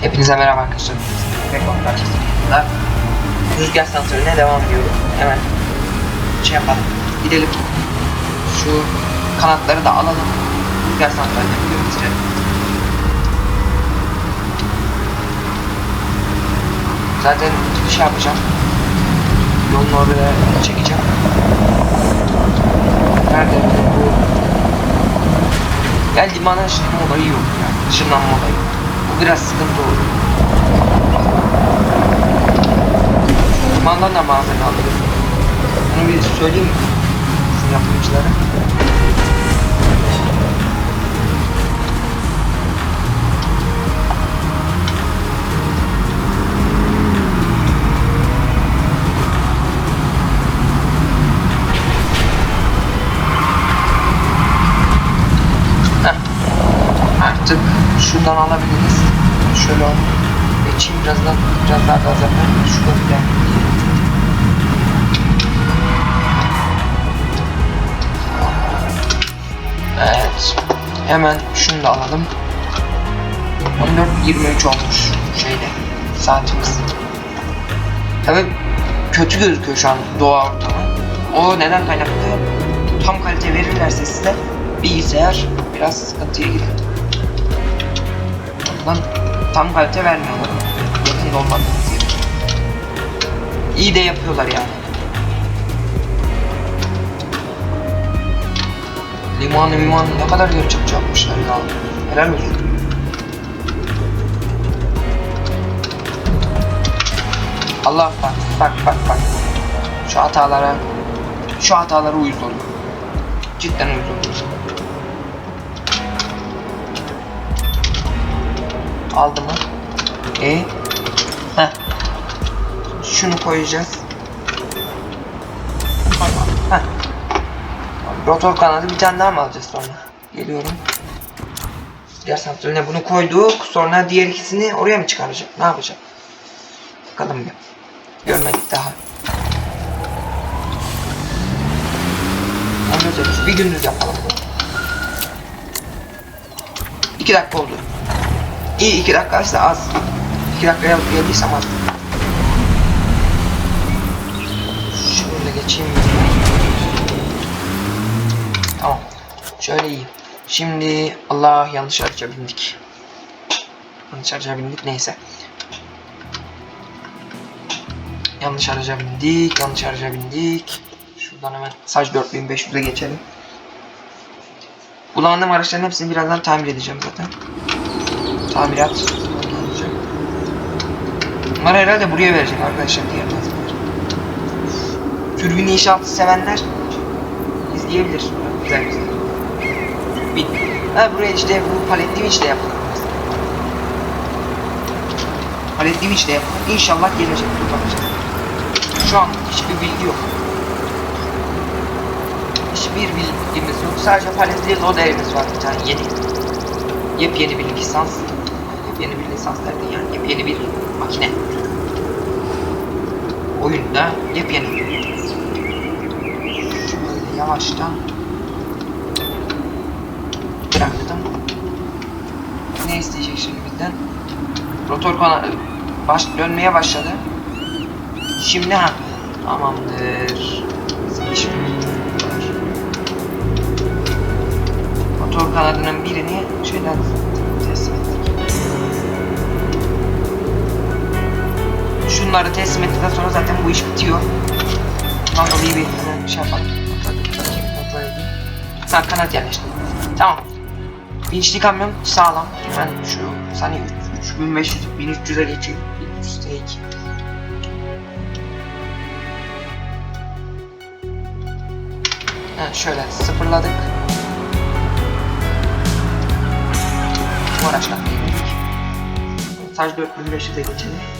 Hepinize merhaba arkadaşlar. Reklam karşısında rüzgar santraline devam ediyorum. Hemen şey yapalım. Gidelim. Şu kanatları da alalım. Rüzgar santraline götürelim. Zaten şey yapacağım. Yolun oraya çekeceğim. Nerede bu? Ya limana ışınlanma olayı yok ya. Işınlanma olayı. Bu biraz sıkıntı olur. Limandan da malzeme alırız. Bunu bir söyleyeyim mi? Sizin yapımcılara. Şuradan alabiliriz. Şöyle. Geçeyim biraz daha, biraz daha gaz yapayım. Şu köprüden. Evet. Hemen şunu da alalım. 14.23 olmuş şeyde saatimiz. Tabii kötü gözüküyor şu an doğa ortamı. O neden kaynaklı? Tam kalite verirlerse size bilgisayar biraz sıkıntıya girer. Ondan tam kalite vermiyorlar. Yakında olmadığınız yere. İyi de yapıyorlar yani. Limanı limanı ne kadar gerçekçi yapmışlar ya. Helal olsun. Allah bak bak bak bak. Şu hatalara şu hatalara uyuz oluyor. Cidden uyuz oluyor. Aldı mı? E Heh. Şunu koyacağız. Heh. Rotor kanadı bir tane daha mı alacağız sonra? Geliyorum. Diğer santraline bunu koyduk. Sonra diğer ikisini oraya mı çıkaracak? Ne yapacak? Bakalım bir. Görmedik daha. Anlayacağız. Bir gündüz yapalım bunu. İki dakika oldu. İyi iki dakika işte az. İki dakikaya geldiysem az. Da geçeyim. Tamam. Şöyle iyi. Şimdi Allah yanlış araca bindik. Yanlış araca bindik neyse. Yanlış araca bindik. Yanlış araca bindik. Şuradan hemen saç 4500'e geçelim. Kullandığım araçların hepsini birazdan tamir edeceğim zaten. Tamirat. kullanacağım. Bunları herhalde buraya verecek arkadaşlar diğer malzemeler. Türbin inşaatı sevenler izleyebilir. Güzel güzel. Bir. Ha buraya işte bu palet diviç de yapalım. Palet diviç de yapalım. İnşallah gelecek. Dur bakacağız. Şu an hiçbir bilgi yok. Hiçbir bilgimiz yok. Sadece paletli loaderimiz var bir tane yeni. Yepyeni bir lisans. Yepyeni bir lisans derken yani yepyeni bir makine. Oyunda yepyeni. Şöyle yavaştan bıraktım. Ne isteyecek şimdi bizden? Rotor kanalı baş dönmeye başladı. Şimdi ha tamamdır. Motor kanadının birini şeyden Şunları teslim ettikten sonra zaten bu iş bitiyor. Bundan dolayı bir şey yapalım. Ha kanat yerleştirdim. Tamam. Vinçli kamyon sağlam. Ben şu saniye 3500 1300'e geçeyim. 1300 T2. Evet, şöyle sıfırladık. Bu geldik. Sadece 4500'e geçelim.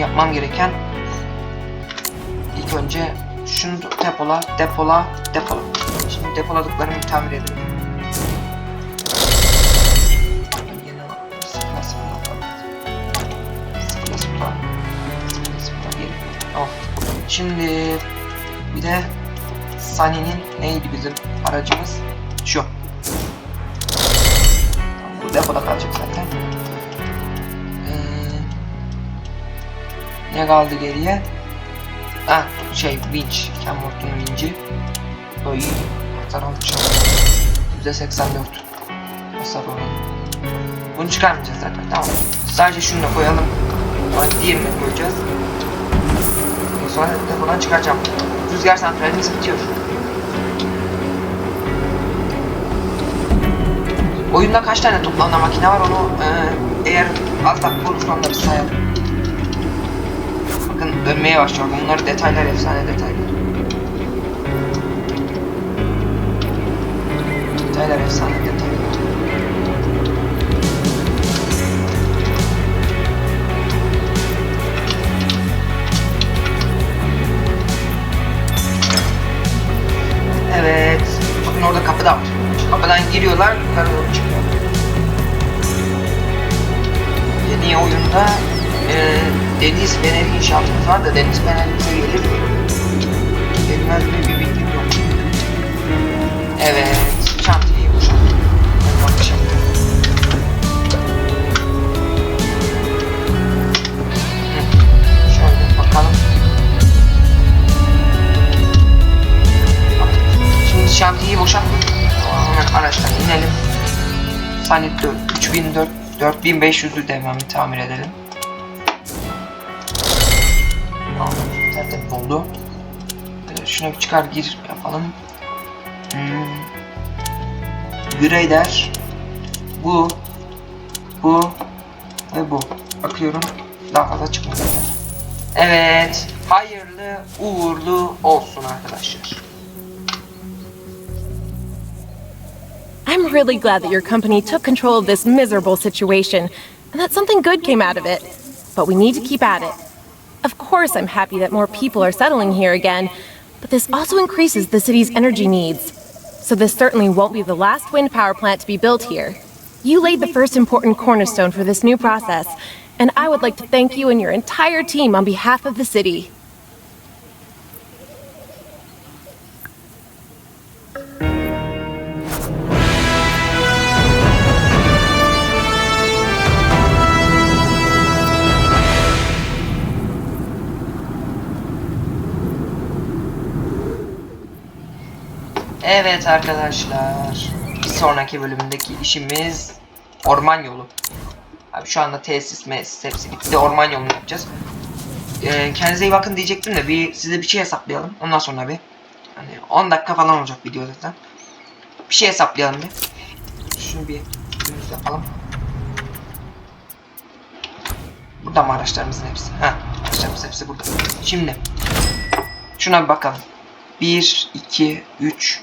Yapmam gereken ilk önce şunu depola, depola, depola. Şimdi depoladıklarımı tamir edelim. Tamam. Şimdi bir de Sunny'nin neydi bizim aracımız? Şu. Bu depoda kalacak zaten. Ne kaldı geriye? Ha şey winch. Kenworth'un winch'i. O iyi. Hasar almış. %84. Hasar oranı. Bunu çıkarmayacağız zaten tamam. Sadece şunu da koyalım. Sonra diğerini koyacağız. Sonra depodan çıkaracağım. Rüzgar santralimiz bitiyor. Oyunda kaç tane toplamda makine var onu e, eğer az dakika olursa onları sayalım. Bakın dönmeye başlıyor. Bunlar detaylar efsane detaylar. Detaylar efsane detaylar. Evet. Bakın orada kapı da var. Kapıdan giriyorlar, yukarı doğru çıkıyor. Yeni oyunda deniz feneri inşaatımız var da deniz feneri bize gelir mi? Gelmez mi bir bilgim yok. Evet, çantayı. Hı, Şöyle bakalım. Şimdi şantiyi boşalttık. Hemen araçtan inelim. Sanit 4, 3004, 4500'lü devamlı tamir edelim. Tamam, oldu. Ee, şuna bir çıkar gir yapalım. Hmm. Grader. Bu. Bu. Ve bu. Bakıyorum. Daha fazla çıkmadı. Evet. Hayırlı uğurlu olsun arkadaşlar. I'm really glad that your company took control of this miserable situation and that something good came out of it. But we need to keep at it. Of course, I'm happy that more people are settling here again, but this also increases the city's energy needs. So, this certainly won't be the last wind power plant to be built here. You laid the first important cornerstone for this new process, and I would like to thank you and your entire team on behalf of the city. Evet arkadaşlar. Bir sonraki bölümdeki işimiz orman yolu. Abi şu anda tesis mesis hepsi bitti. Orman yolunu yapacağız. Ee, kendinize iyi bakın diyecektim de bir size bir şey hesaplayalım. Ondan sonra bir hani 10 dakika falan olacak video zaten. Bir şey hesaplayalım bir. Şunu bir dümdüz yapalım. Burada mı araçlarımızın hepsi? Ha, araçlarımızın hepsi burada. Şimdi şuna bir bakalım. 1, 2, 3,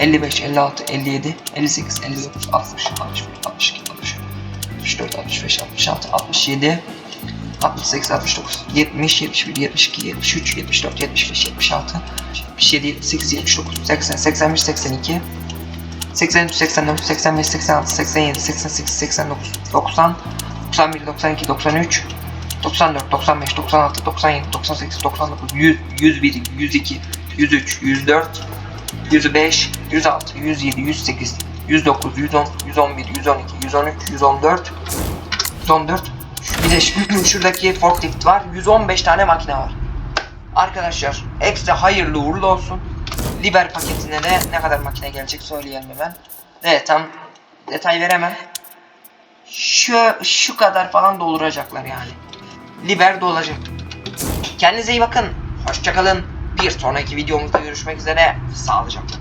55, 56, 57, 58, 59, 60, 61, 62, 63, 64, 65, 66, 67, 68, 69, 70, 71, 72, 73, 74, 75, 76, 77, 78, 79, 80, 81, 82, 83, 84, 85, 86, 87, 88, 89, 90, 91, 92, 93, 94, 95, 96, 97, 98, 99, 100, 101, 102, 103, 104, 105, 106, 107, 108, 109, 110, 111, 112, 113, 114, 114. Şu- Bir de şu- şuradaki forklift var. 115 tane makine var. Arkadaşlar ekstra hayırlı uğurlu olsun. Liber paketine de ne kadar makine gelecek söyleyelim hemen. Evet tam detay veremem. Şu, şu kadar falan dolduracaklar yani. Liber dolacak. Kendinize iyi bakın. Hoşçakalın. Bir sonraki videomuzda görüşmek üzere. Sağlıcakla.